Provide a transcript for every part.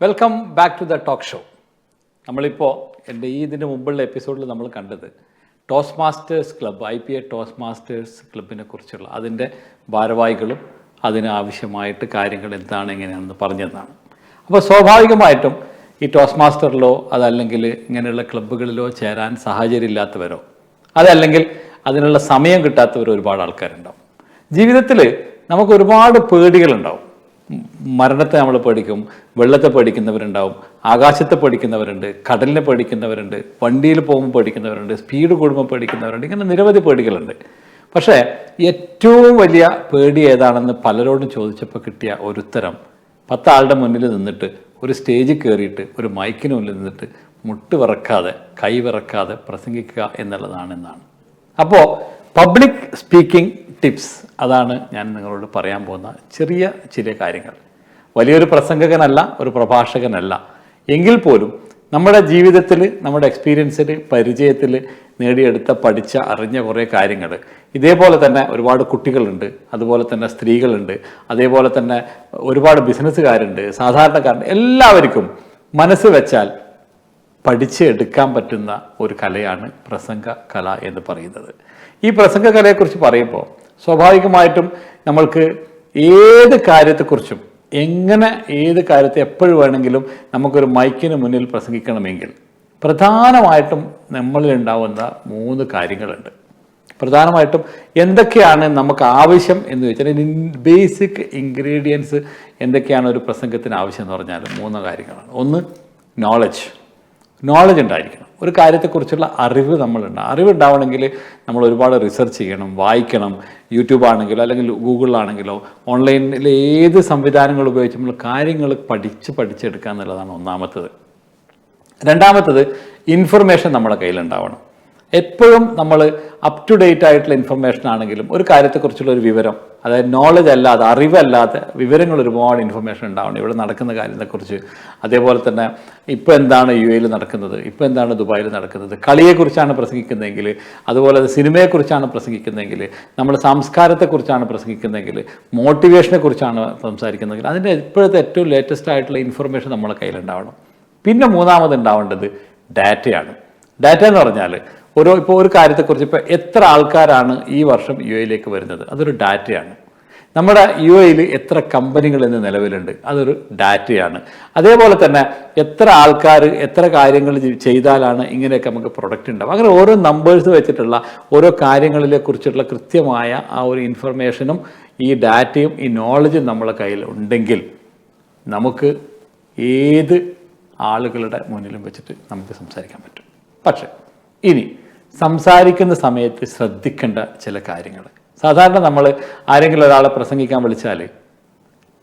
Welcome back to the talk show നമ്മളിപ്പോൾ എന്റെ ഈ ഇതിന് മുമ്പുള്ള എപ്പിസോഡിൽ നമ്മൾ കണ്ടത് Toastmasters club I P A Toastmasters ക്ലബിനെ കുറിച്ചുള്ള അതിന്റെ ഭാരവാഹികളും അതിന് ആവശ്യമായിട്ട് കാര്യങ്ങൾ എന്താണ് എങ്ങനെയാണെന്ന് പറഞ്ഞതാണ്. അപ്പോൾ സ്വാഭാവികമായിട്ടും ഈ ടോസ് മാസ്റ്ററിലോ അതല്ലെങ്കിൽ ഇങ്ങനെയുള്ള ക്ലബ്ബുകളിലോ ചേരാൻ സാഹചര്യമില്ലാത്തവരോ അതല്ലെങ്കിൽ അതിനുള്ള സമയം കിട്ടാത്തവരോ ഒരുപാട് ആൾക്കാരുണ്ടാവും. ജീവിതത്തിൽ നമുക്ക് ഒരുപാട് പേടികളുണ്ടാവും. മരണത്തെ നമ്മൾ പേടിക്കും വെള്ളത്തെ പേടിക്കുന്നവരുണ്ടാവും ആകാശത്തെ പേടിക്കുന്നവരുണ്ട് കടലിനെ പേടിക്കുന്നവരുണ്ട് വണ്ടിയിൽ പോകുമ്പോൾ പേടിക്കുന്നവരുണ്ട് സ്പീഡ് കൂടുമ്പോൾ പേടിക്കുന്നവരുണ്ട് ഇങ്ങനെ നിരവധി പേടികളുണ്ട്. പക്ഷേ ഏറ്റവും വലിയ പേടി ഏതാണെന്ന് പലരോടും ചോദിച്ചപ്പോൾ കിട്ടിയ ഒരു ഉത്തരം പത്താളുടെ മുന്നിൽ നിന്നിട്ട് ഒരു സ്റ്റേജിൽ കയറിയിട്ട് ഒരു മൈക്കിന് മുന്നിൽ നിന്നിട്ട് മുട്ട് വിറക്കാതെ കൈ വിറക്കാതെ പ്രസംഗിക്കുക എന്നുള്ളതാണെന്നാണ്. അപ്പോൾ പബ്ലിക് സ്പീക്കിംഗ് ടിപ്സ് അതാണ് ഞാൻ നിങ്ങളോട് പറയാൻ പോകുന്ന ചെറിയ ചില കാര്യങ്ങൾ. വലിയൊരു പ്രസംഗകനല്ല ഒരു പ്രഭാഷകനല്ല. എങ്കിൽ പോലും നമ്മുടെ ജീവിതത്തിൽ നമ്മുടെ എക്സ്പീരിയൻസിൽ പരിചയത്തിൽ നേടിയെടുത്ത പഠിച്ച അറിഞ്ഞ കുറേ കാര്യങ്ങൾ. ഇതേപോലെ തന്നെ ഒരുപാട് കുട്ടികളുണ്ട് അതുപോലെ തന്നെ സ്ത്രീകളുണ്ട് അതേപോലെ തന്നെ ഒരുപാട് ബിസിനസ്സുകാരുണ്ട് സാധാരണക്കാരുണ്ട്. എല്ലാവർക്കും മനസ്സ് വെച്ചാൽ പഠിച്ചെടുക്കാൻ പറ്റുന്ന ഒരു കലയാണ് പ്രസംഗ കല എന്ന് പറയുന്നത്. ഈ പ്രസംഗ കലയെക്കുറിച്ച് പറയുമ്പോൾ സ്വാഭാവികമായിട്ടും നമ്മൾക്ക് ഏത് കാര്യത്തെക്കുറിച്ചും എങ്ങനെ ഏത് കാര്യത്തെ എപ്പോഴും വേണമെങ്കിലും നമുക്കൊരു മൈക്കിന് മുന്നിൽ പ്രസംഗിക്കണമെങ്കിൽ പ്രധാനമായിട്ടും നമ്മളിൽ ഉണ്ടാവുന്ന മൂന്ന് കാര്യങ്ങളുണ്ട്. പ്രധാനമായിട്ടും എന്തൊക്കെയാണ് നമുക്ക് ആവശ്യം എന്ന് ചോദിച്ചാൽ ബേസിക് ഇൻഗ്രീഡിയൻസ് എന്തൊക്കെയാണ് ഒരു പ്രസംഗത്തിന് ആവശ്യം എന്ന് പറഞ്ഞാൽ മൂന്ന് കാര്യങ്ങളാണ്. ഒന്ന് നോളജ് നോളജ് ഉണ്ടായിരിക്കണം. ഒരു കാര്യത്തെക്കുറിച്ചുള്ള അറിവ് നമ്മളുണ്ട്. അറിവ് ഉണ്ടാവണമെങ്കിൽ നമ്മൾ ഒരുപാട് റിസർച്ച് ചെയ്യണം വായിക്കണം. യൂട്യൂബ് ആണെങ്കിലോ അല്ലെങ്കിൽ ഗൂഗിളിലാണെങ്കിലോ ഓൺലൈനിൽ ഏത് സംവിധാനങ്ങൾ ഉപയോഗിച്ച് നമ്മൾ കാര്യങ്ങൾ പഠിച്ച് പഠിച്ചെടുക്കുക എന്നുള്ളതാണ് ഒന്നാമത്തത്. രണ്ടാമത്തത് ഇൻഫർമേഷൻ നമ്മുടെ കയ്യിലുണ്ടാവണം. എപ്പോഴും നമ്മൾ അപ് ടു ഡേറ്റ് ആയിട്ടുള്ള ഇൻഫർമേഷൻ ആണെങ്കിലും ഒരു കാര്യത്തെക്കുറിച്ചുള്ള ഒരു വിവരം അതായത് നോളജ് അല്ലാതെ അറിവല്ലാതെ വിവരങ്ങൾ ഒരുപാട് ഇൻഫർമേഷൻ ഉണ്ടാവണം. ഇവിടെ നടക്കുന്ന കാര്യത്തെക്കുറിച്ച്. അതേപോലെ തന്നെ ഇപ്പോൾ എന്താണ് യു എയിൽ നടക്കുന്നത്? ഇപ്പോൾ എന്താണ് ദുബായിൽ നടക്കുന്നത്? കളിയെക്കുറിച്ചാണ് പ്രസംഗിക്കുന്നതെങ്കിൽ അതുപോലെ സിനിമയെക്കുറിച്ചാണ് പ്രസംഗിക്കുന്നതെങ്കിൽ നമ്മൾ സംസ്കാരത്തെക്കുറിച്ചാണ് പ്രസംഗിക്കുന്നതെങ്കിൽ മോട്ടിവേഷനെ കുറിച്ചാണ് സംസാരിക്കുന്നതെങ്കിൽ അതിന്റെ ഇപ്പോഴത്തെ ഏറ്റവും ലേറ്റസ്റ്റ് ആയിട്ടുള്ള ഇൻഫർമേഷൻ നമ്മുടെ കയ്യിലുണ്ടാവണം. പിന്നെ മൂന്നാമത് ഉണ്ടാവേണ്ടത് ഡാറ്റയാണ് ഡാറ്റ എന്ന് പറഞ്ഞാൽ ഓരോ ഇപ്പോൾ ഒരു കാര്യത്തെക്കുറിച്ച് ഇപ്പോൾ എത്ര ആൾക്കാരാണ് ഈ വർഷം യു എയിലേക്ക് വരുന്നത്? അതൊരു ഡാറ്റയാണ്. നമ്മുടെ യു എയിൽ എത്ര കമ്പനികൾ ഇന്ന് നിലവിലുണ്ട്? അതൊരു ഡാറ്റയാണ്. അതേപോലെ തന്നെ എത്ര ആൾക്കാർ എത്ര കാര്യങ്ങൾ ചെയ്താലാണ് ഇങ്ങനെയൊക്കെ നമുക്ക് പ്രൊഡക്റ്റ് ഉണ്ടാവും അങ്ങനെ ഓരോ നമ്പേഴ്സ് വെച്ചിട്ടുള്ള ഓരോ കാര്യങ്ങളിലെ കുറിച്ചുള്ള കൃത്യമായ ആ ഒരു ഇൻഫർമേഷനും ഈ ഡാറ്റയും ഈ നോളജും നമ്മളെ കയ്യിൽ ഉണ്ടെങ്കിൽ നമുക്ക് ഏത് ആളുകളുടെ മുന്നിലും വെച്ചിട്ട് നമുക്ക് സംസാരിക്കാൻ പറ്റും. പക്ഷേ ഇനി സംസാരിക്കുന്ന സമയത്ത് ശ്രദ്ധിക്കേണ്ട ചില കാര്യങ്ങൾ. സാധാരണ നമ്മൾ ആരെങ്കിലും ഒരാളെ പ്രസംഗിക്കാൻ വിളിച്ചാൽ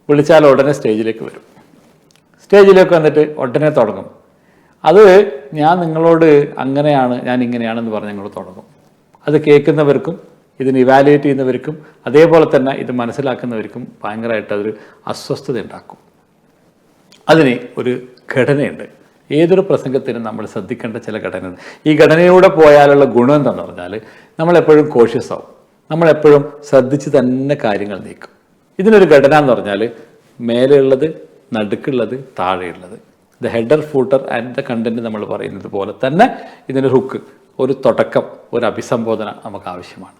വിളിച്ചാൽ ഉടനെ സ്റ്റേജിലേക്ക് വരും. സ്റ്റേജിലേക്ക് വന്നിട്ട് ഉടനെ തുടങ്ങും. അത് ഞാൻ നിങ്ങളോട് അങ്ങനെയാണ് ഞാൻ ഇങ്ങനെയാണെന്ന് പറഞ്ഞ് ഞങ്ങൾ തുടങ്ങും. അത് കേൾക്കുന്നവർക്കും ഇതിന് ഇവാലുവേറ്റ് ചെയ്യുന്നവർക്കും അതേപോലെ തന്നെ ഇത് മനസ്സിലാക്കുന്നവർക്കും ഭയങ്കരമായിട്ട് അതൊരു അസ്വസ്ഥത ഉണ്ടാക്കും അതിന് ഒരു ഘടനയുണ്ട്. ഏതൊരു പ്രസംഗത്തിനും നമ്മൾ ശ്രദ്ധിക്കേണ്ട ചില ഘടന ഈ ഘടനയിലൂടെ പോയാലുള്ള ഗുണം എന്താണെന്ന് പറഞ്ഞാൽ നമ്മളെപ്പോഴും കോഷ്യസ് ആവും. നമ്മളെപ്പോഴും ശ്രദ്ധിച്ച് തന്നെ കാര്യങ്ങൾ നീക്കും. ഇതിനൊരു ഘടന എന്ന് പറഞ്ഞാൽ മേലെയുള്ളത് നടുക്കുള്ളത് താഴെയുള്ളത്. The header footer and the content നമ്മൾ പറയുന്നത് പോലെ തന്നെ ഇതിനൊരു ഹുക്ക് ഒരു തുടക്കം ഒരു അഭിസംബോധന നമുക്ക് ആവശ്യമാണ്.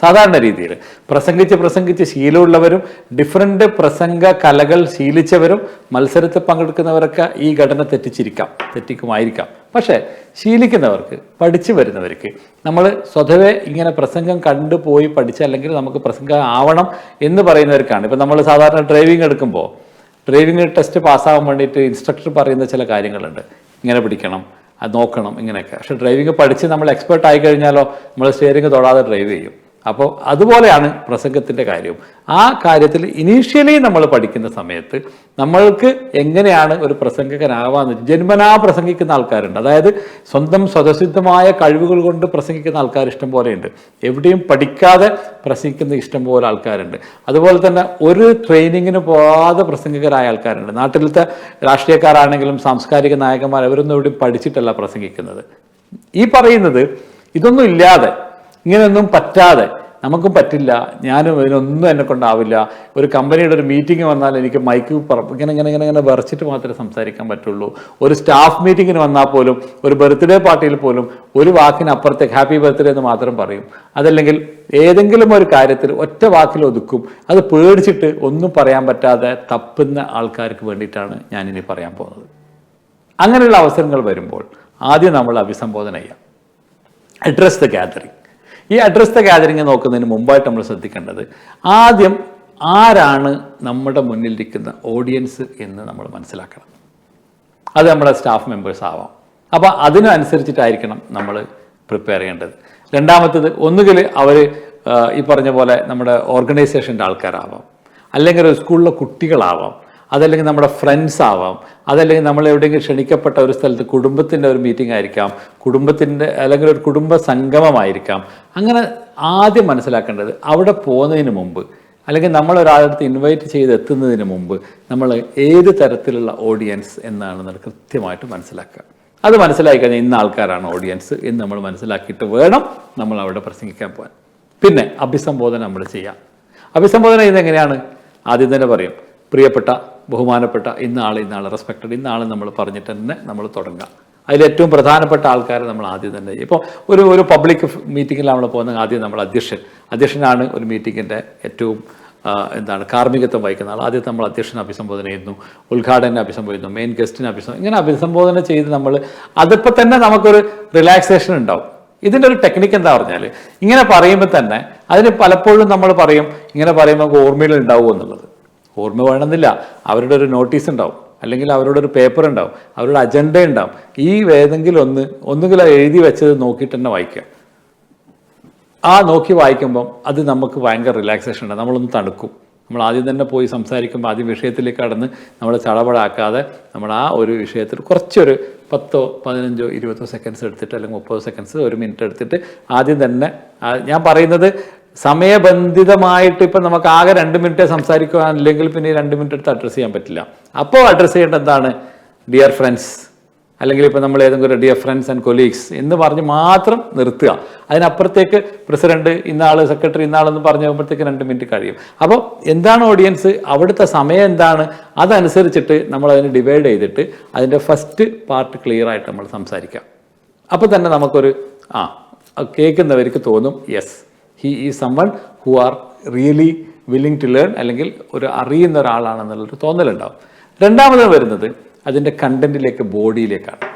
സാധാരണ രീതിയിൽ. പ്രസംഗിച്ച് പ്രസംഗിച്ച് ശീലമുള്ളവരും ഡിഫറെന്റ് പ്രസംഗ കലകൾ ശീലിച്ചവരും മത്സരത്തിൽ പങ്കെടുക്കുന്നവരൊക്കെ ഈ ഘടന തെറ്റിച്ചിരിക്കാം തെറ്റിക്കുമായിരിക്കാം. പക്ഷേ ശീലിക്കുന്നവർക്ക് പഠിച്ചു വരുന്നവർക്ക് നമ്മൾ സ്വതവേ ഇങ്ങനെ പ്രസംഗം കണ്ടുപോയി പഠിച്ച അല്ലെങ്കിൽ നമുക്ക് പ്രസംഗം ആവണം എന്ന് പറയുന്നവർക്കാണ്. ഇപ്പം നമ്മൾ സാധാരണ ഡ്രൈവിംഗ് എടുക്കുമ്പോൾ ഡ്രൈവിംഗ് ടെസ്റ്റ് പാസ്സാവാൻ വേണ്ടിയിട്ട് ഇൻസ്ട്രക്ടർ പറയുന്ന ചില കാര്യങ്ങളുണ്ട്. ഇങ്ങനെ പിടിക്കണം അത് നോക്കണം ഇങ്ങനെയൊക്കെ. പക്ഷെ ഡ്രൈവിംഗ് പഠിച്ച് നമ്മൾ എക്സ്പേർട്ട് ആയി കഴിഞ്ഞാലോ നമ്മൾ സ്റ്റിയറിംഗ് തൊടാതെ ഡ്രൈവ് ചെയ്യും. അപ്പോൾ അതുപോലെയാണ് പ്രസംഗത്തിന്റെ കാര്യവും. ആ കാര്യത്തിൽ ഇനീഷ്യലി നമ്മൾ പഠിക്കുന്ന സമയത്ത് നമ്മൾക്ക് എങ്ങനെയാണ് ഒരു പ്രസംഗകനാവാന്ന് ജന്മനാ പ്രസംഗിക്കുന്ന ആൾക്കാരുണ്ട്. അതായത് സ്വന്തം സ്വതസിദ്ധമായ കഴിവുകൾ കൊണ്ട് പ്രസംഗിക്കുന്ന ആൾക്കാർ ഇഷ്ടം പോലെയുണ്ട്. എവിടെയും പഠിക്കാതെ പ്രസംഗിക്കുന്ന ഇഷ്ടം പോലെ ആൾക്കാരുണ്ട്. അതുപോലെ തന്നെ ഒരു ട്രെയിനിങ്ങിന് പോകാതെ പ്രസംഗകരായ ആൾക്കാരുണ്ട്. നാട്ടിലത്തെ രാഷ്ട്രീയക്കാരാണെങ്കിലും സാംസ്കാരിക നായകന്മാർ അവരൊന്നും എവിടെയും പഠിച്ചിട്ടല്ല പ്രസംഗിക്കുന്നത്. ഈ പറയുന്നത് ഇതൊന്നും ഇല്ലാതെ ഇങ്ങനെയൊന്നും പറ്റാതെ നമുക്കും പറ്റില്ല ഞാനും ഇതിനൊന്നും എന്നെ കൊണ്ടാവില്ല. ഒരു കമ്പനിയുടെ ഒരു മീറ്റിംഗ് വന്നാൽ എനിക്ക് മൈക്ക് ഇങ്ങനെ ഇങ്ങനെ ഇങ്ങനെ ഇങ്ങനെ വിറച്ചിട്ട് മാത്രമേ സംസാരിക്കാൻ പറ്റുള്ളൂ. ഒരു സ്റ്റാഫ് മീറ്റിങ്ങിന് വന്നാൽ പോലും ഒരു ബർത്ത്ഡേ പാർട്ടിയിൽ പോലും ഒരു വാക്കിനപ്പുറത്തേക്ക് ഹാപ്പി ബർത്ത്ഡേ എന്ന് മാത്രം പറയും. അതല്ലെങ്കിൽ ഏതെങ്കിലും ഒരു കാര്യത്തിൽ ഒറ്റ വാക്കിൽ ഒതുക്കും. അത് പേടിച്ചിട്ട് ഒന്നും പറയാൻ പറ്റാതെ തപ്പുന്ന ആൾക്കാർക്ക് വേണ്ടിയിട്ടാണ് ഞാനിനി പറയാൻ പോകുന്നത്. അങ്ങനെയുള്ള അവസരങ്ങൾ വരുമ്പോൾ ആദ്യം നമ്മൾ അഭിസംബോധന ചെയ്യാം. അഡ്രസ് ദ ഗാദറിങ് ഈ അഡ്രസ് ദ ഗാദറിങ് നോക്കുന്നതിന് മുമ്പായിട്ട് നമ്മൾ ശ്രദ്ധിക്കേണ്ടത് ആദ്യം ആരാണ് നമ്മുടെ മുന്നിലിരിക്കുന്ന ഓഡിയൻസ് എന്ന് നമ്മൾ മനസ്സിലാക്കണം. അത് നമ്മുടെ സ്റ്റാഫ് മെമ്പേഴ്സ് ആവാം. അപ്പോൾ അതിനനുസരിച്ചിട്ടായിരിക്കണം നമ്മൾ പ്രിപ്പയർ ചെയ്യേണ്ടത്. രണ്ടാമത്തത് ഒന്നുകിൽ അവർ ഈ പറഞ്ഞ പോലെ നമ്മുടെ ഓർഗനൈസേഷന്റെ ആൾക്കാരാവാം. അല്ലെങ്കിൽ ഒരു സ്കൂളിലെ കുട്ടികളാവാം. അതല്ലെങ്കിൽ നമ്മുടെ ഫ്രണ്ട്സ് ആവാം. അതല്ലെങ്കിൽ നമ്മൾ എവിടെയെങ്കിലും ക്ഷണിക്കപ്പെട്ട ഒരു സ്ഥലത്ത് കുടുംബത്തിന്റെ ഒരു മീറ്റിംഗ് ആയിരിക്കാം. കുടുംബത്തിന്റെ അല്ലെങ്കിൽ ഒരു കുടുംബ സംഗമമായിരിക്കാം. അങ്ങനെ ആദ്യം മനസ്സിലാക്കേണ്ടത് അവിടെ പോകുന്നതിന് മുമ്പ് അല്ലെങ്കിൽ നമ്മൾ ഒരാളടുത്ത് ഇൻവൈറ്റ് ചെയ്ത് എത്തുന്നതിന് മുമ്പ് നമ്മൾ ഏത് തരത്തിലുള്ള ഓഡിയൻസ് എന്നാണെന്നത് കൃത്യമായിട്ട് മനസ്സിലാക്കുക. അത് മനസ്സിലാക്കി കഴിഞ്ഞാൽ ഇന്ന ആൾക്കാരാണ് ഓഡിയൻസ് എന്ന് നമ്മൾ മനസ്സിലാക്കിയിട്ട് വേണം നമ്മൾ അവിടെ പ്രസംഗിക്കാൻ പോകാൻ. പിന്നെ അഭിസംബോധന നമ്മൾ ചെയ്യാം. അഭിസംബോധന ചെയ്യുന്നത് എങ്ങനെയാണ്? ആദ്യം തന്നെ പറയും പ്രിയപ്പെട്ട ബഹുമാനപ്പെട്ട ഇന്നാൾ ഇന്നാൾ റെസ്പെക്റ്റഡ് ഇന്നാൾ നമ്മൾ പറഞ്ഞിട്ട് തന്നെ നമ്മൾ തുടങ്ങാം. അതിലേറ്റവും പ്രധാനപ്പെട്ട ആൾക്കാരെ നമ്മൾ ആദ്യം തന്നെ ഇപ്പോൾ ഒരു ഒരു പബ്ലിക് മീറ്റിങ്ങിൽ നമ്മൾ പോകുന്ന ആദ്യം നമ്മൾ അധ്യക്ഷൻ. അധ്യക്ഷനാണ് ഒരു മീറ്റിങ്ങിന്റെ ഏറ്റവും എന്താണ് കാർമ്മികത്വം വഹിക്കുന്ന ആൾ ആദ്യം നമ്മൾ അധ്യക്ഷനെ അഭിസംബോധന ചെയ്യുന്നു ഉദ്ഘാടനം അഭിസംബോധന ചെയ്യുന്നു മെയിൻ ഗസ്റ്റിനെ അഭിസംബോധന ഇങ്ങനെ അഭിസംബോധന ചെയ്ത് നമ്മൾ അതിപ്പോൾ തന്നെ നമുക്കൊരു റിലാക്സേഷൻ ഉണ്ടാവും. ഇതിന്റെ ഒരു ടെക്നിക്ക് എന്താ പറഞ്ഞാൽ ഇങ്ങനെ പറയുമ്പോൾ തന്നെ അതിന് പലപ്പോഴും നമ്മൾ പറയും ഇങ്ങനെ പറയുമ്പോൾ നമുക്ക് ഓർമ്മയിൽ ഉണ്ടാവും എന്നുള്ളത്. ഓർമ്മ വേണമെന്നില്ല. അവരുടെ ഒരു നോട്ടീസ് ഉണ്ടാവും. അല്ലെങ്കിൽ അവരുടെ ഒരു പേപ്പർ ഉണ്ടാവും. അവരുടെ അജണ്ട ഉണ്ടാവും. ഈ ഏതെങ്കിലും ഒന്ന് ഒന്നുകിൽ എഴുതി വെച്ചത് നോക്കിയിട്ട് തന്നെ വായിക്കുക. ആ നോക്കി വായിക്കുമ്പം അത് നമുക്ക് ഭയങ്കര റിലാക്സേഷൻ ഉണ്ട്. നമ്മളൊന്ന് തണുക്കും. നമ്മൾ ആദ്യം തന്നെ പോയി സംസാരിക്കുമ്പോൾ ആദ്യം വിഷയത്തിലേക്ക് കടന്ന് നമ്മൾ ചടപടാക്കാതെ നമ്മൾ ആ ഒരു വിഷയത്തിൽ കുറച്ചൊരു പത്തോ പതിനഞ്ചോ ഇരുപതോ സെക്കൻഡ്സ് എടുത്തിട്ട് അല്ലെങ്കിൽ മുപ്പതോ സെക്കൻഡ്സ് ഒരു മിനിറ്റ് എടുത്തിട്ട് ആദ്യം തന്നെ ഞാൻ പറയുന്നത് സമയബന്ധിതമായിട്ട് ഇപ്പം നമുക്ക് ആകെ രണ്ട് മിനിറ്റ് സംസാരിക്കുവാനില്ലെങ്കിൽ പിന്നെ രണ്ട് മിനിറ്റ് എടുത്ത് അഡ്രസ്സ് ചെയ്യാൻ പറ്റില്ല. അപ്പോൾ അഡ്രസ്സ് ചെയ്യേണ്ട എന്താണ്? ഡിയർ ഫ്രണ്ട്സ് അല്ലെങ്കിൽ ഇപ്പോൾ നമ്മൾ ഏതെങ്കിലും ഒരു ഡിയർ ഫ്രണ്ട്സ് ആൻഡ് കൊലീഗ്സ് എന്ന് പറഞ്ഞ് മാത്രം നിർത്തുക. അതിനപ്പുറത്തേക്ക് പ്രസിഡന്റ് ഇന്നാൾ സെക്രട്ടറി ഇന്നാളെന്ന് പറഞ്ഞു പോകുമ്പോഴത്തേക്ക് രണ്ട് മിനിറ്റ് കഴിയും. അപ്പോൾ എന്താണ് ഓഡിയൻസ് അവിടുത്തെ സമയം എന്താണ്? അതനുസരിച്ചിട്ട് നമ്മൾ അതിനെ ഡിവൈഡ് ചെയ്തിട്ട് അതിന്റെ ഫസ്റ്റ് പാർട്ട് ക്ലിയർ ആയിട്ട് നമ്മൾ സംസാരിക്കാം. അപ്പോൾ തന്നെ നമുക്കൊരു ആ കേൾക്കുന്നവർക്ക് തോന്നും yes he is someone who are really willing to learn അല്ലെങ്കിൽ ഒരു അറിയുന്ന ഒരാളാണെന്നുള്ളൊരു തോന്നലുണ്ടാവും. രണ്ടാമത് വരുന്നത് അതിന്റെ കണ്ടന്റിലേക്ക് ബോഡിയിലേക്കാണ്.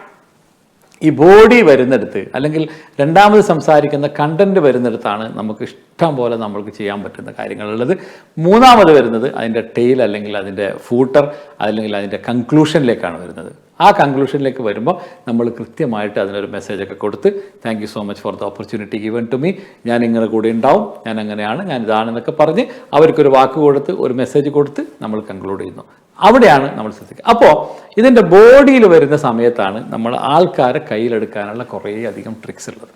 ഈ ബോഡി വരുന്നിടത്ത് അല്ലെങ്കിൽ രണ്ടാമത് സംസാരിക്കുന്ന കണ്ടന്റ് വരുന്നിടത്താണ് നമുക്ക് ഇഷ്ടം പോലെ നമ്മൾക്ക് ചെയ്യാൻ പറ്റുന്ന കാര്യങ്ങളുള്ളത്. മൂന്നാമത് വരുന്നത് അതിന്റെ ടെയിൽ അല്ലെങ്കിൽ അതിന്റെ ഫൂട്ടർ അല്ലെങ്കിൽ അതിന്റെ കൺക്ലൂഷനിലേക്കാണ് വരുന്നത്. ആ കൺക്ലൂഷനിലേക്ക് വരുമ്പോൾ നമ്മൾ കൃത്യമായിട്ട് അതിനൊരു മെസ്സേജൊക്കെ കൊടുത്ത് thank you so much for the opportunity given to me ഞാൻ ഇങ്ങനെ കൂടെ ഉണ്ടാവും. ഞാൻ അങ്ങനെയാണ്. ഞാൻ ഇതാണെന്നൊക്കെ പറഞ്ഞ് അവർക്കൊരു വാക്ക് കൊടുത്ത് ഒരു മെസ്സേജ് കൊടുത്ത് നമ്മൾ കൺക്ലൂഡ് ചെയ്യുന്നു. അവിടെയാണ് നമ്മൾ ശ്രദ്ധിക്കുക അപ്പോൾ ഇതിന്റെ ബോഡിയിൽ വരുന്ന സമയത്താണ് നമ്മൾ ആൾക്കാരെ കയ്യിലെടുക്കാനുള്ള കുറേ അധികം ട്രിക്സ് ഉള്ളത്.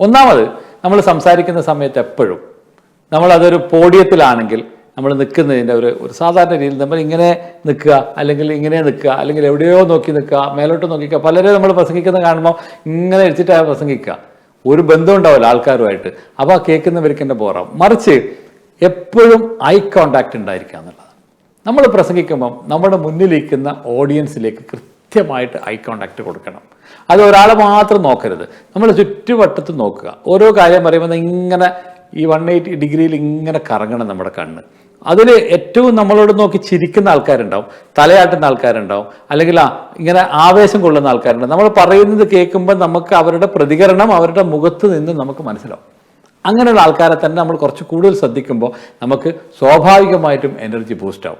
ഒന്നാമത് നമ്മൾ സംസാരിക്കുന്ന സമയത്ത് എപ്പോഴും നമ്മളതൊരു പോഡിയത്തിലാണെങ്കിൽ നമ്മൾ നിൽക്കുന്നതിന്റെ ഒരു ഒരു സാധാരണ രീതിയിൽ നമ്മൾ ഇങ്ങനെ നിൽക്കുക അല്ലെങ്കിൽ ഇങ്ങനെ നിൽക്കുക അല്ലെങ്കിൽ എവിടെയോ നോക്കി നിൽക്കുക മേലോട്ട് നോക്കിക്കുക പലരും നമ്മൾ പ്രസംഗിക്കുന്നത് കാണുമ്പോൾ ഇങ്ങനെ വെച്ചിട്ടാണ് പ്രസംഗിക്കുക. ഒരു ബന്ധം ഉണ്ടാവില്ല ആൾക്കാരുമായിട്ട്. അപ്പോൾ ആ കേൾക്കുന്നവർക്ക് എന്റെ ബോറാവും മറിച്ച് എപ്പോഴും ഐ കോണ്ടാക്ട് ഉണ്ടായിരിക്കുക എന്നുള്ളതാണ്. നമ്മൾ പ്രസംഗിക്കുമ്പം നമ്മുടെ മുന്നിലിരിക്കുന്ന ഓഡിയൻസിലേക്ക് കൃത്യമായിട്ട് ഐ കോണ്ടാക്ട് കൊടുക്കണം. അത് ഒരാളെ മാത്രം നോക്കരുത്. നമ്മൾ ചുറ്റുവട്ടത്ത് നോക്കുക. ഓരോ കാര്യം പറയുമ്പോൾ ഇങ്ങനെ ഈ വൺ എയ്റ്റി ഡിഗ്രിയിൽ ഇങ്ങനെ കറങ്ങണം നമ്മുടെ കണ്ണ്. അതിൽ ഏറ്റവും നമ്മളോട് നോക്കി ചിരിക്കുന്ന ആൾക്കാരുണ്ടാവും തലയാട്ടുന്ന ആൾക്കാരുണ്ടാവും അല്ലെങ്കിൽ ഇങ്ങനെ ആവേശം കൊള്ളുന്ന ആൾക്കാരുണ്ടാവും. നമ്മൾ പറയുന്നത് കേൾക്കുമ്പോൾ നമുക്ക് അവരുടെ പ്രതികരണം അവരുടെ മുഖത്ത് നിന്ന് നമുക്ക് മനസ്സിലാവും. അങ്ങനെയുള്ള ആൾക്കാരെ തന്നെ നമ്മൾ കുറച്ച് കൂടുതൽ ശ്രദ്ധിക്കുമ്പോൾ നമുക്ക് സ്വാഭാവികമായിട്ടും എനർജി ബൂസ്റ്റാവും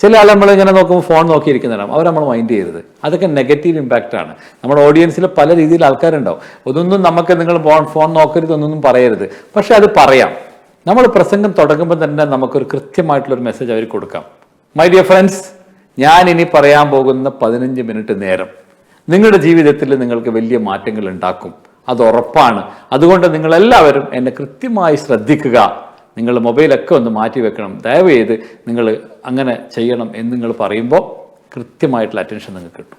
ചില ആൾ നമ്മൾ ഇങ്ങനെ നോക്കുമ്പോൾ ഫോൺ നോക്കിയിരിക്കുന്നുണ്ടാവും അവർ നമ്മൾ മൈൻഡ് ചെയ്യരുത്. അതൊക്കെ നെഗറ്റീവ് ഇമ്പാക്റ്റ് ആണ്. നമ്മുടെ ഓഡിയൻസിൽ പല രീതിയിൽ ആൾക്കാരുണ്ടാവും. ഒന്നൊന്നും നമുക്ക് നിങ്ങൾ ഫോൺ നോക്കരുത് ഒന്നൊന്നും പറയരുത്. പക്ഷെ അത് പറയാം. നമ്മൾ പ്രസംഗം തുടങ്ങുമ്പോൾ തന്നെ നമുക്കൊരു കൃത്യമായിട്ടുള്ളൊരു മെസ്സേജ് അവർ കൊടുക്കാം. മൈ ഡിയർ ഫ്രണ്ട്സ് ഞാൻ ഇനി പറയാൻ പോകുന്ന പതിനഞ്ച് മിനിറ്റ് നേരം നിങ്ങളുടെ ജീവിതത്തിൽ നിങ്ങൾക്ക് വലിയ മാറ്റങ്ങൾ ഉണ്ടാക്കും. അത് ഉറപ്പാണ്. അതുകൊണ്ട് നിങ്ങളെല്ലാവരും എന്നെ കൃത്യമായി ശ്രദ്ധിക്കുക. നിങ്ങൾ മൊബൈലൊക്കെ ഒന്ന് മാറ്റി വെക്കണം. ദയവ് ചെയ്ത് നിങ്ങൾ അങ്ങനെ ചെയ്യണം എന്ന് നിങ്ങൾ പറയുമ്പോൾ കൃത്യമായിട്ടുള്ള അറ്റൻഷൻ നിങ്ങൾക്ക് കിട്ടും.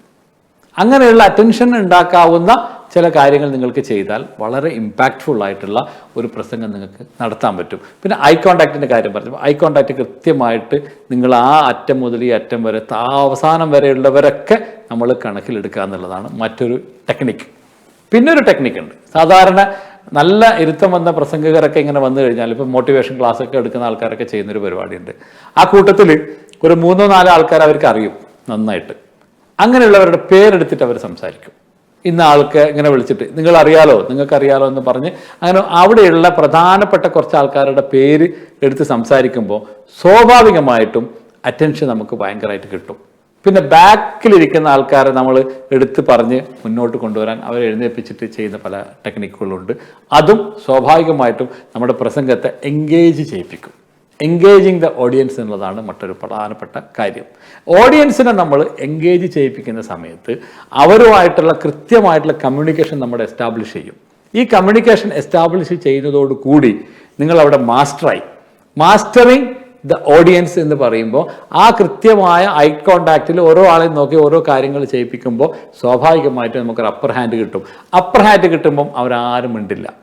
അങ്ങനെയുള്ള അറ്റൻഷൻ ഉണ്ടാക്കാവുന്ന ചില കാര്യങ്ങൾ നിങ്ങൾക്ക് ചെയ്താൽ വളരെ ഇമ്പാക്റ്റ്ഫുൾ ആയിട്ടുള്ള ഒരു പ്രസംഗം നിങ്ങൾക്ക് നടത്താൻ പറ്റും. പിന്നെ ഐ കോണ്ടാക്റ്റിന്റെ കാര്യം പറഞ്ഞു ഐ കോണ്ടാക്റ്റ് കൃത്യമായിട്ട് നിങ്ങൾ ആ അറ്റം മുതൽ ഈ അറ്റം വരെ അവസാനം വരെയുള്ളവരൊക്കെ നമ്മൾ കണക്കിലെടുക്കുക എന്നുള്ളതാണ് മറ്റൊരു ടെക്നിക്ക് പിന്നെ ഒരു ടെക്നിക്ക് ഉണ്ട്. സാധാരണ നല്ല ഇരുത്തം വന്ന പ്രസംഗകരൊക്കെ ഇങ്ങനെ വന്നു കഴിഞ്ഞാൽ ഇപ്പം മോട്ടിവേഷൻ ക്ലാസ് ഒക്കെ എടുക്കുന്ന ആൾക്കാരൊക്കെ ചെയ്യുന്നൊരു പരിപാടിയുണ്ട്. ആ കൂട്ടത്തിൽ ഒരു മൂന്നോ നാലോ ആൾക്കാർ അവർക്ക് അറിയും നന്നായിട്ട്. അങ്ങനെയുള്ളവരുടെ പേരെടുത്തിട്ട് അവർ സംസാരിക്കും. ഇന്ന ആൾക്ക് ഇങ്ങനെ വിളിച്ചിട്ട് നിങ്ങൾ അറിയാലോ നിങ്ങൾക്ക് അറിയാലോ എന്ന് പറഞ്ഞ് അങ്ങനെ അവിടെയുള്ള പ്രധാനപ്പെട്ട കുറച്ച് ആൾക്കാരുടെ പേര് എടുത്ത് സംസാരിക്കുമ്പോൾ സ്വാഭാവികമായിട്ടും അറ്റൻഷൻ നമുക്ക് ഭയങ്കരമായിട്ട് കിട്ടും. പിന്നെ ബാക്കിലിരിക്കുന്ന ആൾക്കാരെ നമ്മൾ എടുത്ത് പറഞ്ഞ് മുന്നോട്ട് കൊണ്ടുവരാൻ അവരെ എഴുന്നേൽപ്പിച്ചിട്ട് ചെയ്യുന്ന പല ടെക്നിക്കുകളുണ്ട് അതും സ്വാഭാവികമായിട്ടും നമ്മുടെ പ്രസംഗത്തെ എൻഗേജ് ചെയ്യിപ്പിക്കും. എൻഗേജിങ് ദ ഓഡിയൻസ് എന്നുള്ളതാണ് മറ്റൊരു പ്രധാനപ്പെട്ട കാര്യം. ഓഡിയൻസിനെ നമ്മൾ എൻഗേജ് ചെയ്യിപ്പിക്കുന്ന സമയത്ത് അവരുമായിട്ടുള്ള കൃത്യമായിട്ടുള്ള കമ്മ്യൂണിക്കേഷൻ നമ്മൾ എസ്റ്റാബ്ലിഷ് ചെയ്യും. ഈ കമ്മ്യൂണിക്കേഷൻ എസ്റ്റാബ്ലിഷ് ചെയ്യുന്നതോടുകൂടി നിങ്ങൾ അവിടെ മാസ്റ്ററായി മാസ്റ്ററിങ് ദ ഓഡിയൻസ് എന്ന് പറയുമ്പോൾ ആ കൃത്യമായ ഐ കോണ്ടാക്റ്റിൽ ഓരോ ആളെയും നോക്കി ഓരോ കാര്യങ്ങൾ ചെയ്യിപ്പിക്കുമ്പോൾ സ്വാഭാവികമായിട്ടും നമുക്കൊരു അപ്പർ ഹാൻഡ് കിട്ടും. അപ്പർ ഹാൻഡ് കിട്ടുമ്പം അവരാരും മിണ്ടില്ല.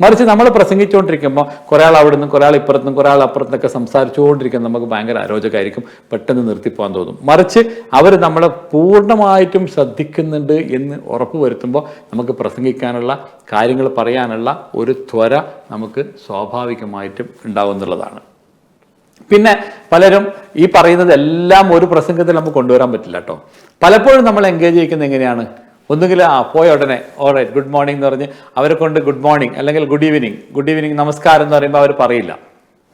മറിച്ച് നമ്മൾ പ്രസംഗിച്ചുകൊണ്ടിരിക്കുമ്പോൾ കുറേ ആൾ അവിടെ നിന്ന് കുറേ ആൾ ഇപ്പുറത്തുനിന്നും കുറേ ആൾ അപ്പുറത്തുനിന്നൊക്കെ സംസാരിച്ചുകൊണ്ടിരിക്കുന്ന നമുക്ക് ഭയങ്കര അരോചകമായിരിക്കും പെട്ടെന്ന് നിർത്തിപ്പോകാൻ തോന്നും. മറിച്ച് അവർ നമ്മളെ പൂർണമായിട്ടും ശ്രദ്ധിക്കുന്നുണ്ട് എന്ന് ഉറപ്പ് വരുത്തുമ്പോൾ നമുക്ക് പ്രസംഗിക്കാനുള്ള കാര്യങ്ങൾ പറയാനുള്ള ഒരു ത്വര നമുക്ക് സ്വാഭാവികമായിട്ടും ഉണ്ടാവുന്നുള്ളതാണ്. പിന്നെ പലരും ഈ പറയുന്നത് എല്ലാം ഒരു പ്രസംഗത്തിൽ നമുക്ക് കൊണ്ടുവരാൻ പറ്റില്ല കേട്ടോ. പലപ്പോഴും നമ്മൾ എൻഗേജ് ചെയ്യിക്കുന്നത് എങ്ങനെയാണ്? ഒന്നുകിൽ ആ പോയ ഉടനെ ഓൾറൈറ്റ് ഗുഡ് മോർണിംഗ് എന്ന് പറഞ്ഞ് അവരെ കൊണ്ട് ഗുഡ് മോർണിംഗ് അല്ലെങ്കിൽ ഗുഡ് ഈവനിങ് ഗുഡ് ഈവനിങ് നമസ്കാരം എന്ന് പറയുമ്പോൾ അവർ പറയില്ല.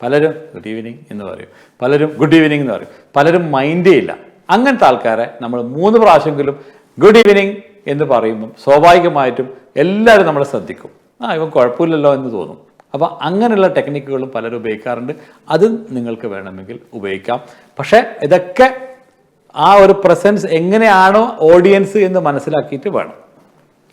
പലരും ഗുഡ് ഈവനിങ് എന്ന് പറയും. പലരും ഗുഡ് ഈവനിങ് എന്ന് പറയും. പലരും മൈൻഡേ ഇല്ല. അങ്ങനത്തെ ആൾക്കാരെ നമ്മൾ മൂന്ന് പ്രാവശ്യമെങ്കിലും ഗുഡ് ഈവനിങ് എന്ന് പറയുമ്പം സ്വാഭാവികമായിട്ടും എല്ലാവരും നമ്മളെ ശ്രദ്ധിക്കും. ആ ഇവൻ കുഴപ്പമില്ലല്ലോ എന്ന് തോന്നും. അപ്പോൾ അങ്ങനെയുള്ള ടെക്നിക്കുകളും പലരും ഉപയോഗിക്കാറുണ്ട്. അത് നിങ്ങൾക്ക് വേണമെങ്കിൽ ഉപയോഗിക്കാം. പക്ഷേ ഇതൊക്കെ ആ ഒരു പ്രസൻസ് എങ്ങനെയാണോ ഓഡിയൻസ് എന്ന് മനസ്സിലാക്കിയിട്ട് വേണം.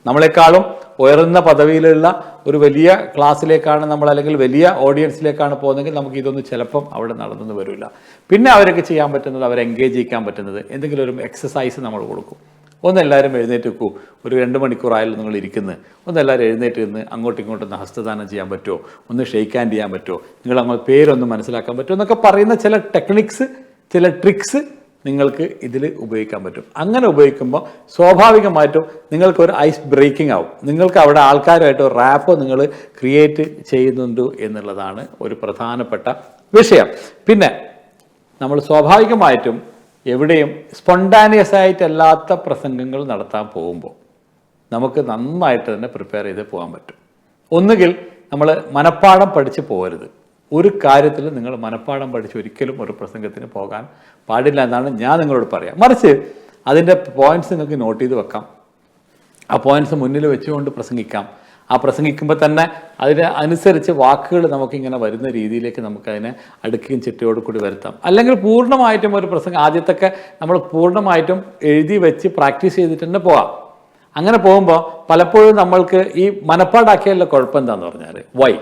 നമ്മളെക്കാളും ഉയർന്ന പദവിയിലുള്ള ഒരു വലിയ ക്ലാസ്സിലേക്കാണ് നമ്മൾ അല്ലെങ്കിൽ വലിയ ഓഡിയൻസിലേക്കാണ് പോകുന്നതെങ്കിൽ നമുക്ക് ഇതൊന്നും ചിലപ്പം അവിടെ നടന്നു വരില്ല. പിന്നെ അവരൊക്കെ ചെയ്യാൻ പറ്റുന്നത് അവരെ എൻഗേജ് ചെയ്യിക്കാൻ പറ്റുന്നത് എന്തെങ്കിലും ഒരു എക്സസൈസ് നമ്മൾ കൊടുക്കും. ഒന്ന് എല്ലാവരും എഴുന്നേറ്റ് വെക്കൂ ഒരു രണ്ട് മണിക്കൂറായാലും നിങ്ങൾ ഇരിക്കുന്നത് ഒന്ന് എല്ലാവരും എഴുന്നേറ്റ് നിന്ന് അങ്ങോട്ടും ഇങ്ങോട്ടും ഒന്ന് ഹസ്തദാനം ചെയ്യാൻ പറ്റുമോ? ഒന്ന് ഷെയ്ക്ക് ഹാൻഡ് ചെയ്യാൻ പറ്റുമോ? നിങ്ങൾ അങ്ങോട്ട് പേരൊന്ന് മനസ്സിലാക്കാൻ പറ്റുമോ? എന്നൊക്കെ പറയുന്ന ചില ടെക്നിക്സ് ചില ട്രിക്സ് നിങ്ങൾക്ക് ഇതിൽ ഉപയോഗിക്കാൻ പറ്റും. അങ്ങനെ ഉപയോഗിക്കുമ്പോൾ സ്വാഭാവികമായിട്ടും നിങ്ങൾക്ക് ഒരു ഐസ് ബ്രേക്കിംഗ് ആവും. നിങ്ങൾക്ക് അവിടെ ആൾക്കാരുമായിട്ട് റാപ്പോ നിങ്ങൾ ക്രിയേറ്റ് ചെയ്യുന്നുണ്ട് എന്നുള്ളതാണ് ഒരു പ്രധാനപ്പെട്ട വിഷയം. പിന്നെ നമ്മൾ സ്വാഭാവികമായിട്ടും എവിടെയും സ്പോണ്ടാനിയസ് ആയിട്ടല്ലാത്ത പ്രസംഗങ്ങൾ നടത്താൻ പോകുമ്പോൾ നമുക്ക് നന്നായിട്ട് തന്നെ പ്രിപ്പയർ ചെയ്ത് പോകാൻ പറ്റും. ഒന്നുകിൽ നമ്മൾ മനഃപ്പാഠം പഠിച്ച് പോകരുത്. ഒരു കാര്യത്തിൽ നിങ്ങൾ മനഃപ്പാഠം പഠിച്ച് ഒരിക്കലും ഒരു പ്രസംഗത്തിന് പോകാൻ പാടില്ല എന്നാണ് ഞാൻ നിങ്ങളോട് പറയാം. മറിച്ച് അതിന്റെ പോയിന്റ്സ് നിങ്ങൾക്ക് നോട്ട് ചെയ്ത് വെക്കാം. ആ പോയിന്റ്സ് മുന്നിൽ വെച്ചുകൊണ്ട് പ്രസംഗിക്കാം. ആ പ്രസംഗിക്കുമ്പോൾ തന്നെ അതിന് അനുസരിച്ച് വാക്കുകൾ നമുക്കിങ്ങനെ വരുന്ന രീതിയിലേക്ക് നമുക്കതിനെ അടുക്കുകയും ചിട്ടയോട് കൂടി വരുത്താം. അല്ലെങ്കിൽ പൂർണമായിട്ടും ഒരു പ്രസംഗം ആദ്യത്തൊക്കെ നമ്മൾ പൂർണമായിട്ടും എഴുതി വെച്ച് പ്രാക്ടീസ് ചെയ്തിട്ട് തന്നെ പോകാം അങ്ങനെ പോകുമ്പോൾ പലപ്പോഴും നമ്മൾക്ക് ഈ മനപ്പാടാക്കിയല്ല കുഴപ്പം എന്താണെന്ന് പറഞ്ഞാൽ വൈ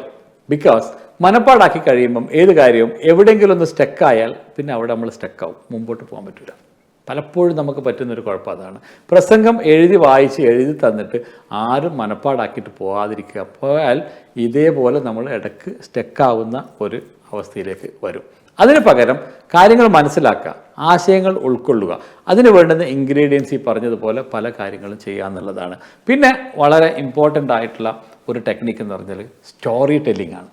ബിക്കോസ് മനപ്പാടാക്കി കഴിയുമ്പം ഏത് കാര്യവും എവിടെയെങ്കിലും ഒന്ന് സ്റ്റക്കായാൽ പിന്നെ അവിടെ നമ്മൾ സ്റ്റക്കാവും മുമ്പോട്ട് പോകാൻ പറ്റില്ല പലപ്പോഴും നമുക്ക് പറ്റുന്നൊരു കുഴപ്പം അതാണ്. പ്രസംഗം എഴുതി വായിച്ച് എഴുതി തന്നിട്ട് ആരും മനപ്പാടാക്കിയിട്ട് പോകാതിരിക്കുക പോയാൽ ഇതേപോലെ നമ്മൾ ഇടയ്ക്ക് സ്റ്റക്കാവുന്ന ഒരു അവസ്ഥയിലേക്ക് വരും. അതിന് പകരം കാര്യങ്ങൾ മനസ്സിലാക്കുക ആശയങ്ങൾ ഉൾക്കൊള്ളുക. അതിന് വേണ്ടുന്ന ഇൻഗ്രീഡിയൻസ് ഈ പറഞ്ഞതുപോലെ പല കാര്യങ്ങളും ചെയ്യുക എന്നുള്ളതാണ്. പിന്നെ വളരെ ഇമ്പോർട്ടന്റ് ആയിട്ടുള്ള ഒരു ടെക്നിക്ക് എന്ന് പറഞ്ഞാൽ സ്റ്റോറി ടെല്ലിംഗ് ആണ്.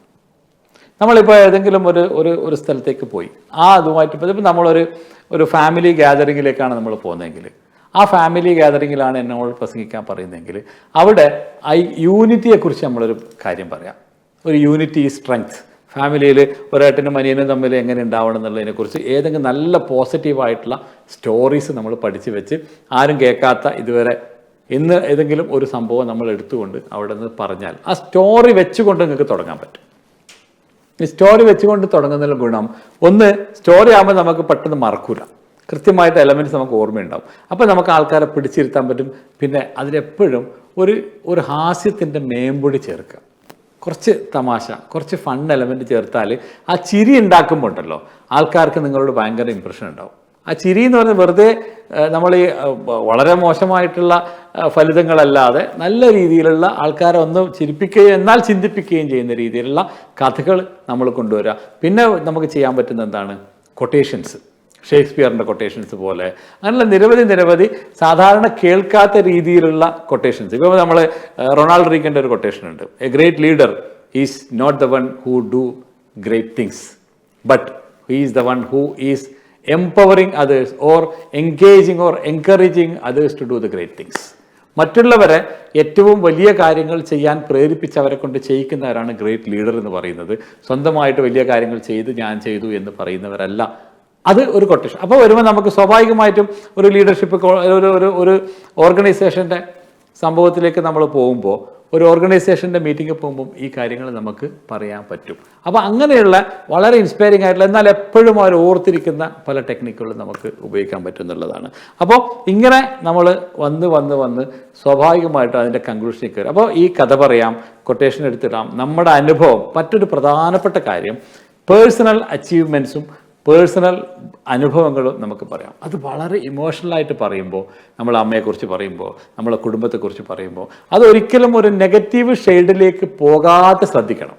നമ്മളിപ്പോൾ ഏതെങ്കിലും ഒരു ഒരു ഒരു സ്ഥലത്തേക്ക് പോയി. ആ അതുമായിട്ട് ഇപ്പോൾ നമ്മളൊരു ഒരു ഫാമിലി ഗ്യാതറിങ്ങിലേക്കാണ് നമ്മൾ പോകുന്നതെങ്കിൽ ആ ഫാമിലി ഗ്യാതറിങ്ങിലാണ് എന്നോട് പ്രസംഗിക്കാൻ പറയുന്നതെങ്കിൽ അവിടെ ഐ യൂണിറ്റിയെക്കുറിച്ച് നമ്മളൊരു കാര്യം പറയാം. ഒരു യൂണിറ്റി സ്ട്രെങ്ത് ഫാമിലിയിൽ ഒരേട്ടനും അനിയനും തമ്മിൽ എങ്ങനെ ഉണ്ടാവണം എന്നുള്ളതിനെക്കുറിച്ച് ഏതെങ്കിലും നല്ല പോസിറ്റീവായിട്ടുള്ള സ്റ്റോറീസ് നമ്മൾ പഠിച്ചു വെച്ച് ആരും കേൾക്കാത്ത ഇതുവരെ ഇന്ന് ഏതെങ്കിലും ഒരു സംഭവം നമ്മൾ എടുത്തുകൊണ്ട് അവിടെ നിന്ന് പറഞ്ഞാൽ ആ സ്റ്റോറി വെച്ചുകൊണ്ട് നിങ്ങൾക്ക് തുടങ്ങാൻ പറ്റും. ഈ സ്റ്റോറി വെച്ചുകൊണ്ട് തുടങ്ങുന്നതിൽ ഗുണം. ഒന്ന് സ്റ്റോറി ആകുമ്പോൾ നമുക്ക് പെട്ടെന്ന് മറക്കൂല. കൃത്യമായിട്ട് എലമെന്റ്സ് നമുക്ക് ഓർമ്മയുണ്ടാവും. അപ്പോൾ നമുക്ക് ആൾക്കാരെ പിടിച്ചിരുത്താൻ പറ്റും. പിന്നെ അതിലെപ്പോഴും ഒരു ഒരു ഹാസ്യത്തിന്റെ മേമ്പൊടി ചേർക്കുക. കുറച്ച് തമാശ കുറച്ച് ഫൺ എലമെന്റ് ചേർത്താൽ ആ ചിരി ഉണ്ടാക്കുമ്പോൾ ഉണ്ടല്ലോ ആൾക്കാർക്ക് നിങ്ങളോട് ഭയങ്കര ഇമ്പ്രഷൻ ഉണ്ടാവും. ആ ചിരി എന്ന് പറഞ്ഞാൽ വെറുതെ നമ്മൾ ഈ വളരെ മോശമായിട്ടുള്ള ഫലിതങ്ങളല്ലാതെ നല്ല രീതിയിലുള്ള ആൾക്കാരെ ഒന്ന് ചിരിപ്പിക്കുകയും എന്നാൽ ചിന്തിപ്പിക്കുകയും ചെയ്യുന്ന രീതിയിലുള്ള കഥകൾ നമ്മൾ കൊണ്ടുവരിക പിന്നെ നമുക്ക് ചെയ്യാൻ പറ്റുന്ന എന്താണ്? കൊട്ടേഷൻസ് ഷേക്സ്പിയറിന്റെ കൊട്ടേഷൻസ് പോലെ. അങ്ങനെയുള്ള നിരവധി നിരവധി സാധാരണ കേൾക്കാത്ത രീതിയിലുള്ള കൊട്ടേഷൻസ് ഇപ്പോൾ നമ്മൾ റൊണാൾഡ് റീഗന്റെ ഒരു കൊട്ടേഷൻ ഉണ്ട്. A great leader is not the one who do great things but he is the one who is empowering others or engaging or encouraging others to do the great things മറ്റുള്ളവരെ ഏറ്റവും വലിയ കാര്യങ്ങൾ ചെയ്യാൻ പ്രേരിപ്പിച്ചവരെ കൊണ്ട് ചെയ്യിക്കുന്നവരാണ് great leader എന്ന് പറയുന്നത്. സ്വന്തമായിട്ട് വലിയ കാര്യങ്ങൾ ചെയ്ത് ഞാൻ ചെയ്തു എന്ന് പറയുന്നവരല്ല. അത് ഒരു കൊട്ടേഷൻ അപ്പോൾ വരുമ്പോൾ നമുക്ക് സ്വാഭാവികമായിട്ടും ഒരു ലീഡർഷിപ്പ് ഒരു ഒരു ഒരു ഓർഗനൈസേഷന്റെ സംഭവത്തിലേക്ക് നമ്മൾ പോകുമ്പോൾ ഒരു ഓർഗനൈസേഷന്റെ മീറ്റിംഗ് പോകുമ്പം ഈ കാര്യങ്ങൾ നമുക്ക് പറയാൻ പറ്റും. അപ്പോൾ അങ്ങനെയുള്ള വളരെ ഇൻസ്പയറിംഗ് ആയിട്ടുള്ള എന്നാൽ എപ്പോഴും അവർ ഓർത്തിരിക്കുന്ന പല ടെക്നിക്കുകളും നമുക്ക് ഉപയോഗിക്കാൻ പറ്റും എന്നുള്ളതാണ് അപ്പോൾ ഇങ്ങനെ നമ്മൾ വന്ന് വന്ന് വന്ന് സ്വാഭാവികമായിട്ടും അതിന്റെ കൺക്ലൂഷനിൽ കയറും അപ്പോൾ ഈ കഥ പറയാം കൊട്ടേഷൻ എടുത്തിടാം. നമ്മുടെ അനുഭവം മറ്റൊരു പ്രധാനപ്പെട്ട കാര്യം പേഴ്സണൽ അച്ചീവ്മെന്റ്സും പേഴ്സണൽ അനുഭവങ്ങളും നമുക്ക് പറയാം. അത് വളരെ ഇമോഷണലായിട്ട് പറയുമ്പോൾ നമ്മൾ അമ്മയെക്കുറിച്ച് പറയുമ്പോൾ നമ്മളെ കുടുംബത്തെക്കുറിച്ച് പറയുമ്പോൾ അതൊരിക്കലും ഒരു നെഗറ്റീവ് ഷെയ്ഡിലേക്ക് പോകാതെ ശ്രദ്ധിക്കണം.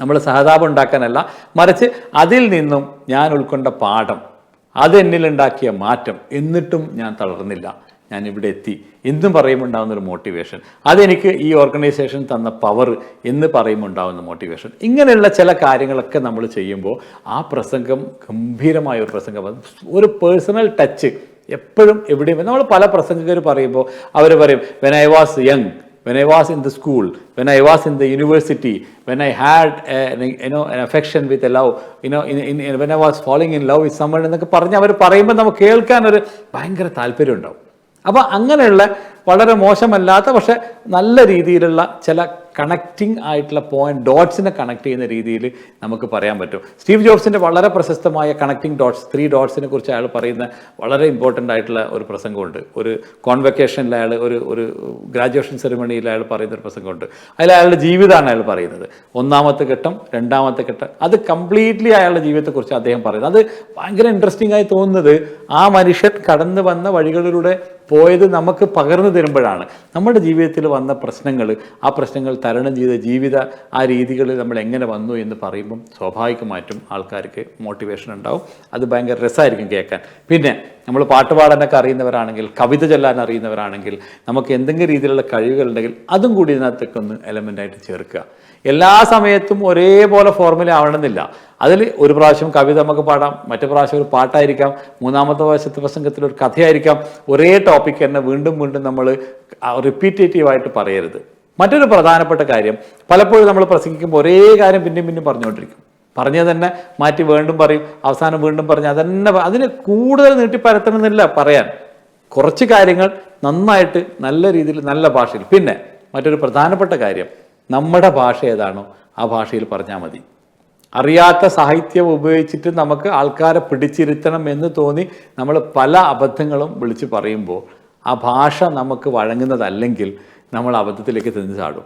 നമ്മൾ സഹതാപം ഉണ്ടാക്കാനല്ല മറിച്ച് അതിൽ നിന്നും ഞാൻ ഉൾക്കൊണ്ട പാഠം അതെന്നിലുണ്ടാക്കിയ മാറ്റം എന്നിട്ടും ഞാൻ തളർന്നില്ല. ഞാൻ ഇവിടെ എത്തി. എന്നും പറയുമ്പോൾ ഉണ്ടാകുന്ന ഒരു മോട്ടിവേഷൻ അതെനിക്ക് ഈ ഓർഗനൈസേഷൻ തന്ന പവർ എന്ന് പറയുമ്പോൾ ഉണ്ടാകുന്ന മോട്ടിവേഷൻ ഇങ്ങനെയുള്ള ചില കാര്യങ്ങളൊക്കെ നമ്മൾ ചെയ്യുമ്പോൾ ആ പ്രസംഗം ഗംഭീരമായ ഒരു പ്രസംഗം. ഒരു പേഴ്സണൽ ടച്ച് എപ്പോഴും എവിടെയും. നമ്മൾ പല പ്രസംഗകർ പറയുമ്പോൾ അവർ പറയും when I was young when I was in the school, when I was in the university, when I had a, you know an affection with a love, you know, in, in, when I was falling in love with someone എന്നൊക്കെ പറഞ്ഞ് അവർ പറയുമ്പോൾ നമുക്ക് കേൾക്കാൻ ഒരു ഭയങ്കര താല്പര്യം ഉണ്ടാവും. അപ്പോൾ അങ്ങനെയുള്ള വളരെ മോശമല്ലാത്ത പക്ഷെ നല്ല രീതിയിലുള്ള ചില കണക്റ്റിംഗ് ആയിട്ടുള്ള പോയിന്റ് ഡോട്ട്സിനെ കണക്ട് ചെയ്യുന്ന രീതിയിൽ നമുക്ക് പറയാൻ പറ്റും. സ്റ്റീവ് ജോബ്സിന്റെ വളരെ പ്രശസ്തമായ കണക്റ്റിംഗ് ഡോട്ട്സ് ത്രീ ഡോട്ട്സിനെ കുറിച്ച് അയാൾ പറയുന്ന വളരെ ഇമ്പോർട്ടന്റ് ആയിട്ടുള്ള ഒരു പ്രസംഗമുണ്ട്. ഒരു കോൺവെക്കേഷനിൽ അയാൾ ഒരു ഒരു ഗ്രാജുവേഷൻ സെറിമണിയിൽ അയാൾ പറയുന്ന ഒരു പ്രസംഗമുണ്ട്. അതിൽ അയാളുടെ ജീവിതമാണ് അയാൾ പറയുന്നത്. ഒന്നാമത്തെ ഘട്ടം രണ്ടാമത്തെ ഘട്ടം അത് കംപ്ലീറ്റ്ലി അയാളുടെ ജീവിതത്തെക്കുറിച്ച് അദ്ദേഹം പറയുന്നത് അത് ഭയങ്കര ഇൻട്രസ്റ്റിംഗ് ആയി തോന്നുന്നത് ആ മനുഷ്യൻ കടന്നു വന്ന വഴികളിലൂടെ പോയത് നമുക്ക് പകർന്നു തരുമ്പോഴാണ്. നമ്മുടെ ജീവിതത്തിൽ വന്ന പ്രശ്നങ്ങൾ ആ പ്രശ്നങ്ങൾ തരണം ചെയ്ത ജീവിത ആ രീതികളിൽ നമ്മൾ എങ്ങനെ വന്നു എന്ന് പറയുമ്പം സ്വാഭാവികമായിട്ടും ആൾക്കാർക്ക് മോട്ടിവേഷൻ ഉണ്ടാവും. അത് ഭയങ്കര രസമായിരിക്കും കേൾക്കാൻ. പിന്നെ നമ്മൾ പാട്ട് പാടാനൊക്കെ അറിയുന്നവരാണെങ്കിൽ കവിത ചൊല്ലാൻ അറിയുന്നവരാണെങ്കിൽ നമുക്ക് എന്തെങ്കിലും രീതിയിലുള്ള കഴിവുകളുണ്ടെങ്കിൽ അതും കൂടി ഇതിനകത്തേക്ക് ഒന്ന് എലമെന്റായിട്ട് ചേർക്കുക. എല്ലാ സമയത്തും ഒരേപോലെ ഫോർമുല ആവണമെന്നില്ല. അതിൽ ഒരു പ്രാവശ്യം കവിത നമുക്ക് പാടാം മറ്റു പ്രാവശ്യം ഒരു പാട്ടായിരിക്കാം മൂന്നാമത്തെ പ്രാവശ്യത്തെ പ്രസംഗത്തിൽ ഒരു കഥയായിരിക്കാം. ഒരേ ടോപ്പിക് തന്നെ വീണ്ടും വീണ്ടും നമ്മൾ റിപ്പീറ്റേറ്റീവായിട്ട് പറയരുത്. മറ്റൊരു പ്രധാനപ്പെട്ട കാര്യം പലപ്പോഴും നമ്മൾ പ്രസംഗിക്കുമ്പോൾ ഒരേ കാര്യം പിന്നെയും പിന്നെയും പറഞ്ഞുകൊണ്ടിരിക്കും. പറഞ്ഞത് തന്നെ മാറ്റി വീണ്ടും പറയും അവസാനം വീണ്ടും പറഞ്ഞ് അതന്നെ അതിന് കൂടുതൽ നീട്ടിപ്പരത്തണമെന്നില്ല പറയാൻ. കുറച്ച് കാര്യങ്ങൾ നന്നായിട്ട് നല്ല രീതിയിൽ നല്ല ഭാഷയിൽ. പിന്നെ മറ്റൊരു പ്രധാനപ്പെട്ട കാര്യം നമ്മുടെ ഭാഷ ഏതാണോ ആ ഭാഷയിൽ പറഞ്ഞാൽ മതി. അറിയാത്ത സാഹിത്യം ഉപയോഗിച്ചിട്ട് നമുക്ക് ആൾക്കാരെ പിടിച്ചിരുത്തണം എന്ന് തോന്നി നമ്മൾ പല അബദ്ധങ്ങളും വിളിച്ച് പറയുമ്പോൾ ആ ഭാഷ നമുക്ക് വഴങ്ങുന്നതല്ലെങ്കിൽ നമ്മൾ അബദ്ധത്തിലേക്ക് തിരിഞ്ഞു ചാടും.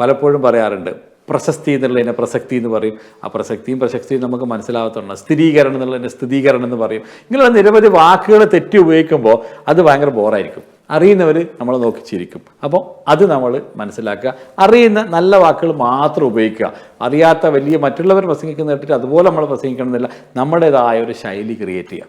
പലപ്പോഴും പറയാറുണ്ട് പ്രശസ്തി എന്നുള്ളതിനെ പ്രസക്തി എന്ന് പറയും. ആ പ്രസക്തിയും പ്രശസ്തിയും നമുക്ക് മനസ്സിലാകത്തുണ്ട് സ്ഥിരീകരണം എന്നുള്ളതിനെ സ്ഥിരീകരണം എന്ന് പറയും. ഇങ്ങനെയുള്ള നിരവധി വാക്കുകൾ തെറ്റി ഉപയോഗിക്കുമ്പോൾ അത് ഭയങ്കര ബോറായിരിക്കും. അറിയുന്നവർ നമ്മളെ നോക്കി ചിരിക്കും. അപ്പോൾ അത് നമ്മൾ മനസ്സിലാക്കുക. അറിയുന്ന നല്ല വാക്കുകൾ മാത്രം ഉപയോഗിക്കുക. അറിയാത്ത വലിയ മറ്റുള്ളവർ പ്രസംഗിക്കുന്ന കേട്ടിട്ട് അതുപോലെ നമ്മൾ പ്രസംഗിക്കണമെന്നില്ല. നമ്മുടേതായ ഒരു ശൈലി ക്രിയേറ്റ് ചെയ്യുക.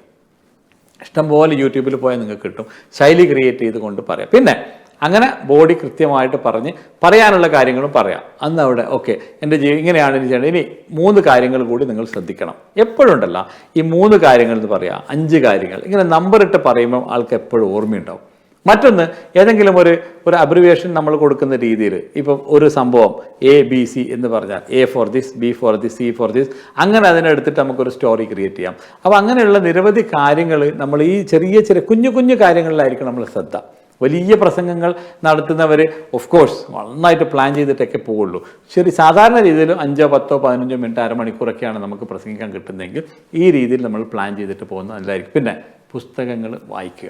ഇഷ്ടംപോലെ യൂട്യൂബിൽ പോയാൽ നിങ്ങൾക്ക് കിട്ടും. ശൈലി ക്രിയേറ്റ് ചെയ്ത് കൊണ്ട് പറയാം. പിന്നെ അങ്ങനെ ബോഡി കൃത്യമായിട്ട് പറഞ്ഞ് പറയാനുള്ള കാര്യങ്ങളും പറയാം. അന്ന് അവിടെ ഓക്കെ എന്റെ ജീവി ഇങ്ങനെയാണ് എനിക്ക് ചെയ്യേണ്ടത്. ഇനി മൂന്ന് കാര്യങ്ങൾ കൂടി നിങ്ങൾ ശ്രദ്ധിക്കണം. എപ്പോഴും ഉണ്ടല്ല ഈ മൂന്ന് കാര്യങ്ങൾ എന്ന് പറയാം അഞ്ച് കാര്യങ്ങൾ. ഇങ്ങനെ നമ്പർ ഇട്ട് പറയുമ്പോൾ ആൾക്ക് എപ്പോഴും ഓർമ്മയുണ്ടാവും. മറ്റൊന്ന് ഏതെങ്കിലും ഒരു ഒരു അബ്രിവിയേഷൻ നമ്മൾ കൊടുക്കുന്ന രീതിയിൽ ഇപ്പം ഒരു സംഭവം എ ബി സി എന്ന് പറഞ്ഞാൽ A for this B for this C for this അങ്ങനെ അതിനെടുത്തിട്ട് നമുക്കൊരു സ്റ്റോറി ക്രിയേറ്റ് ചെയ്യാം. അപ്പോൾ അങ്ങനെയുള്ള നിരവധി കാര്യങ്ങൾ നമ്മൾ ഈ ചെറിയ ചെറിയ കുഞ്ഞു കുഞ്ഞു കാര്യങ്ങളിലായിരിക്കും നമ്മൾ ശ്രദ്ധ. വലിയ പ്രസംഗങ്ങൾ നടത്തുന്നവർ ഓഫ് കോഴ്സ് നന്നായിട്ട് പ്ലാൻ ചെയ്തിട്ടൊക്കെ പോവുള്ളൂ. ശരി സാധാരണ രീതിയിൽ അഞ്ചോ പത്തോ പതിനഞ്ചോ മിനിറ്റ് അരമണിക്കൂറൊക്കെയാണ് നമുക്ക് പ്രസംഗിക്കാൻ കിട്ടുന്നതെങ്കിൽ ഈ രീതിയിൽ നമ്മൾ പ്ലാൻ ചെയ്തിട്ട് പോകുന്നത് നല്ലതായിരിക്കും. പിന്നെ പുസ്തകങ്ങൾ വായിക്കുക.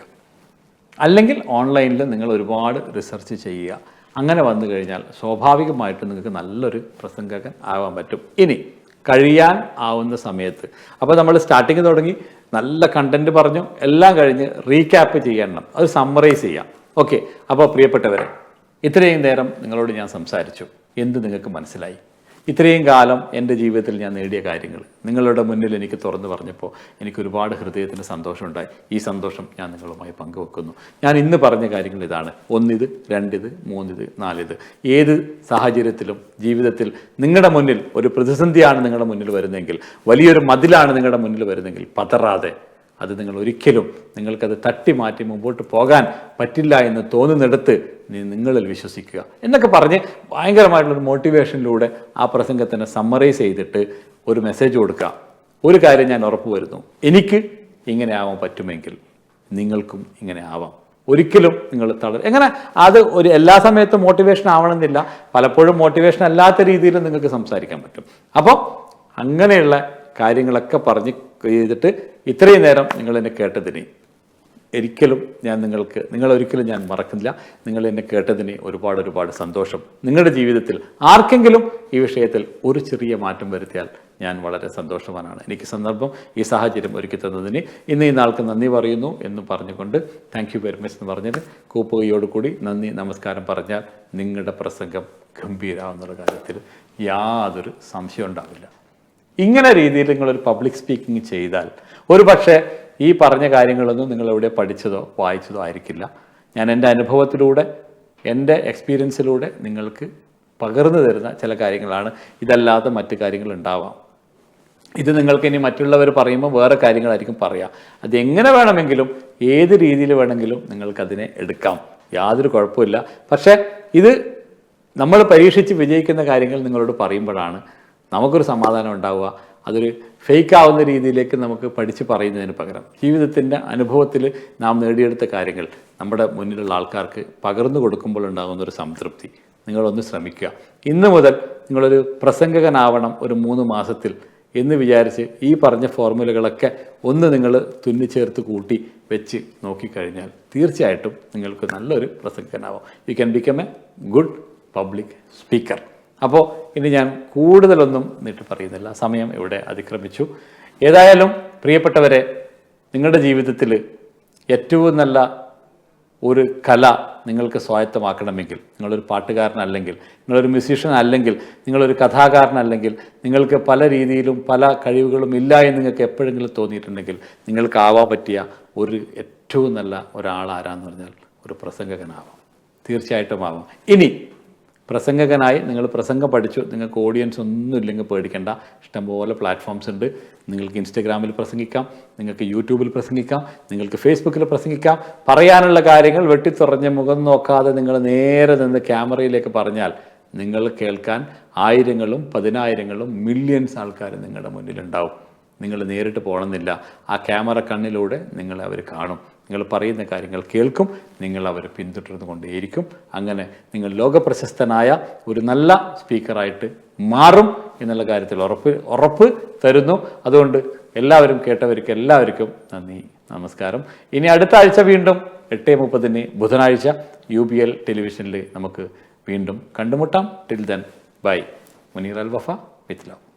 അല്ലെങ്കിൽ ഓൺലൈനിൽ നിങ്ങൾ ഒരുപാട് റിസർച്ച് ചെയ്യുക. അങ്ങനെ വന്നു കഴിഞ്ഞാൽ സ്വാഭാവികമായിട്ട് നിങ്ങൾക്ക് നല്ലൊരു പ്രസംഗകൻ ആവാൻ പറ്റും. ഇനി കഴിയാൻ ആവുന്ന സമയത്ത്. അപ്പോൾ നമ്മൾ സ്റ്റാർട്ടിങ് തുടങ്ങി നല്ല കണ്ടന്റ് പറഞ്ഞു എല്ലാം കഴിഞ്ഞ് റീക്യാപ്പ് ചെയ്യണം. അത് സമ്മറൈസ് ചെയ്യാം. ഓക്കെ അപ്പോൾ പ്രിയപ്പെട്ടവരെ ഇത്രയും നേരം നിങ്ങളോട് ഞാൻ സംസാരിച്ചു. എന്ത് നിങ്ങൾക്ക് മനസ്സിലായി? ഇത്രയും കാലം എന്റെ ജീവിതത്തിൽ ഞാൻ നേടിയ കാര്യങ്ങൾ. നിങ്ങളുടെ മുന്നിൽ എനിക്ക് തുറന്നു പറഞ്ഞപ്പോൾ എനിക്ക് ഒരുപാട് ഹൃദയത്തിന് സന്തോഷമുണ്ടായി. ഈ സന്തോഷം ഞാൻ നിങ്ങളുമായി പങ്കുവെക്കുന്നു. ഞാൻ ഇന്ന് പറഞ്ഞ കാര്യങ്ങൾ ഇതാണ്. ഒന്നിത് രണ്ടിത് മൂന്നിത് നാലിത്. ഏത് സാഹചര്യത്തിലും ജീവിതത്തിൽ നിങ്ങളുടെ മുന്നിൽ ഒരു പ്രതിസന്ധിയാണ് നിങ്ങളുടെ മുന്നിൽ വരുന്നതെങ്കിൽ വലിയൊരു മതിലാണ് നിങ്ങളുടെ മുന്നിൽ വരുന്നതെങ്കിൽ പതറാതെ അത് നിങ്ങൾ ഒരിക്കലും നിങ്ങൾക്കത് തട്ടി മാറ്റി മുമ്പോട്ട് പോകാൻ പറ്റില്ല എന്ന് തോന്നുന്നിടത്ത് നിങ്ങളിൽ വിശ്വസിക്കുക. എന്നൊക്കെ പറഞ്ഞ് ഭയങ്കരമായിട്ടുള്ളൊരു മോട്ടിവേഷനിലൂടെ ആ പ്രസംഗത്തിനെ സമ്മറൈസ് ചെയ്തിട്ട് ഒരു മെസ്സേജ് കൊടുക്കുക. ഒരു കാര്യം ഞാൻ ഉറപ്പ് വരുന്നു. എനിക്ക് ഇങ്ങനെ ആവാൻ പറ്റുമെങ്കിൽ നിങ്ങൾക്കും ഇങ്ങനെ ആവാം. ഒരിക്കലും നിങ്ങൾ തളർ എങ്ങനെ? അത് ഒരു എല്ലാ സമയത്തും മോട്ടിവേഷൻ ആവണമെന്നില്ല. പലപ്പോഴും മോട്ടിവേഷൻ അല്ലാത്ത രീതിയിലും നിങ്ങൾക്ക് സംസാരിക്കാൻ പറ്റും. അപ്പോൾ അങ്ങനെയുള്ള കാര്യങ്ങളൊക്കെ പറഞ്ഞ് ചെയ്തിട്ട് ഇത്രയും നേരം നിങ്ങൾ എന്നെ കേട്ടതിന് ഒരിക്കലും ഞാൻ നിങ്ങൾക്ക് നിങ്ങൾ ഒരിക്കലും ഞാൻ മറക്കുന്നില്ല. നിങ്ങൾ എന്നെ കേട്ടതിന് ഒരുപാട് ഒരുപാട് സന്തോഷം. നിങ്ങളുടെ ജീവിതത്തിൽ ആർക്കെങ്കിലും ഈ വിഷയത്തിൽ ഒരു ചെറിയ മാറ്റം വരുത്തിയാൽ ഞാൻ വളരെ സന്തോഷവാനാണ്. എനിക്ക് സന്ദർഭം ഈ സാഹചര്യം ഒരുക്കി തന്നതിന് ഇന്ന് ഈ നാൾക്ക് നന്ദി പറയുന്നു എന്ന് പറഞ്ഞുകൊണ്ട് താങ്ക് യു വെരി മച്ച് എന്ന് പറഞ്ഞിട്ട് കൂപ്പുകയോടുകൂടി നന്ദി നമസ്കാരം പറഞ്ഞാൽ നിങ്ങളുടെ പ്രസംഗം ഗംഭീരാവുന്ന കാര്യത്തിൽ യാതൊരു സംശയം ഉണ്ടാവില്ല. ഇങ്ങനെ രീതിയിൽ നിങ്ങളൊരു പബ്ലിക് സ്പീക്കിംഗ് ചെയ്താൽ ഒരു പക്ഷേ ഈ പറഞ്ഞ കാര്യങ്ങളൊന്നും നിങ്ങൾ എവിടെ പഠിച്ചതോ വായിച്ചതോ ആയിരിക്കില്ല. ഞാൻ എന്റെ അനുഭവത്തിലൂടെ എന്റെ എക്സ്പീരിയൻസിലൂടെ നിങ്ങൾക്ക് പകർന്നു തരുന്ന ചില കാര്യങ്ങളാണ്. ഇതല്ലാതെ മറ്റു കാര്യങ്ങൾ ഉണ്ടാവാം. ഇത് നിങ്ങൾക്ക് ഇനി മറ്റുള്ളവർ പറയുമ്പോൾ വേറെ കാര്യങ്ങളായിരിക്കും പറയാം. അതെങ്ങനെ വേണമെങ്കിലും ഏത് രീതിയിൽ വേണമെങ്കിലും നിങ്ങൾക്കതിനെ എടുക്കാം. യാതൊരു കുഴപ്പമില്ല. പക്ഷേ ഇത് നമ്മൾ പരീക്ഷിച്ച് വിജയിക്കുന്ന കാര്യങ്ങൾ നിങ്ങളോട് പറയുമ്പോഴാണ് നമുക്കൊരു സമാധാനം ഉണ്ടാവുക. അതൊരു ഫേക്ക് ആവുന്ന രീതിയിലേക്ക് നമുക്ക് പഠിച്ച് പറയുന്നതിന് പകരം ജീവിതത്തിന്റെ അനുഭവത്തിൽ നാം നേടിയെടുത്ത കാര്യങ്ങൾ നമ്മുടെ മുന്നിലുള്ള ആൾക്കാർക്ക് പകർന്നു കൊടുക്കുമ്പോൾ ഉണ്ടാകുന്ന ഒരു സംതൃപ്തി. നിങ്ങളൊന്ന് ശ്രമിക്കുക. ഇന്ന് മുതൽ നിങ്ങളൊരു പ്രസംഗകനാവണം ഒരു മൂന്ന് മാസത്തിൽ എന്ന് വിചാരിച്ച് ഈ പറഞ്ഞ ഫോർമുലകളൊക്കെ ഒന്ന് നിങ്ങൾ തുന്നിച്ചേർത്ത് കൂട്ടി വെച്ച് നോക്കിക്കഴിഞ്ഞാൽ തീർച്ചയായിട്ടും നിങ്ങൾക്ക് നല്ലൊരു പ്രസംഗനാവാം you can become a good public speaker അപ്പോൾ ഇനി ഞാൻ കൂടുതലൊന്നും നീട്ടി പറയുന്നില്ല. സമയം ഇവിടെ അതിക്രമിച്ചു. ഏതായാലും പ്രിയപ്പെട്ടവരെ നിങ്ങളുടെ ജീവിതത്തിൽ ഏറ്റവും നല്ല ഒരു കല നിങ്ങൾക്ക് സ്വായത്തമാക്കണമെങ്കിൽ നിങ്ങളൊരു പാട്ടുകാരനല്ലെങ്കിൽ നിങ്ങളൊരു മ്യൂസീഷ്യൻ അല്ലെങ്കിൽ നിങ്ങളൊരു കഥാകാരനല്ലെങ്കിൽ നിങ്ങൾക്ക് പല രീതിയിലും പല കഴിവുകളും ഇല്ല എന്ന് നിങ്ങൾക്ക് എപ്പോഴെങ്കിലും തോന്നിയിട്ടുണ്ടെങ്കിൽ നിങ്ങൾക്ക് ആവാൻ പറ്റിയ ഒരു ഏറ്റവും നല്ല ഒരാൾ ആരാന്ന് പറഞ്ഞാൽ ഒരു പ്രസംഗകനാവാം. തീർച്ചയായിട്ടും ആവാം. ഇനി പ്രസംഗകനായി നിങ്ങൾ പ്രസംഗം പഠിച്ചു നിങ്ങൾക്ക് ഓഡിയൻസ് ഒന്നും ഇല്ലെങ്കിൽ പേടിക്കേണ്ട. ഇഷ്ടംപോലെ പ്ലാറ്റ്ഫോംസ് ഉണ്ട്. നിങ്ങൾക്ക് ഇൻസ്റ്റഗ്രാമിൽ പ്രസംഗിക്കാം നിങ്ങൾക്ക് യൂട്യൂബിൽ പ്രസംഗിക്കാം നിങ്ങൾക്ക് ഫേസ്ബുക്കിൽ പ്രസംഗിക്കാം. പറയാനുള്ള കാര്യങ്ങൾ വെട്ടിത്തുറഞ്ഞ് മുഖം നോക്കാതെ നിങ്ങൾ നേരെ നിന്ന് ക്യാമറയിലേക്ക് പറഞ്ഞാൽ നിങ്ങൾ കേൾക്കാൻ ആയിരങ്ങളും പതിനായിരങ്ങളും മില്യൺസ് ആൾക്കാർ നിങ്ങളുടെ മുന്നിലുണ്ടാവും. നിങ്ങൾ നേരിട്ട് പോകണമെന്നില്ല. ആ ക്യാമറ കണ്ണിലൂടെ നിങ്ങളെ അവർ കാണും. നിങ്ങൾ പറയുന്ന കാര്യങ്ങൾ കേൾക്കും നിങ്ങൾ അവരെ പിന്തുടർന്നു കൊണ്ടേയിരിക്കും അങ്ങനെ നിങ്ങൾ ലോകപ്രശസ്തനായ ഒരു നല്ല സ്പീക്കറായിട്ട് മാറും എന്നുള്ള കാര്യത്തിൽ ഉറപ്പ് ഉറപ്പ് തരുന്നു. അതുകൊണ്ട് എല്ലാവരും കേട്ടവർക്ക് എല്ലാവർക്കും നന്ദി നമസ്കാരം. ഇനി അടുത്ത ആഴ്ച വീണ്ടും എട്ട് മുപ്പതിന് ബുധനാഴ്ച യു ബി എൽ ടെലിവിഷനിൽ നമുക്ക് വീണ്ടും കണ്ടുമുട്ടാം. Till then bye Muneer Al Wafa with love.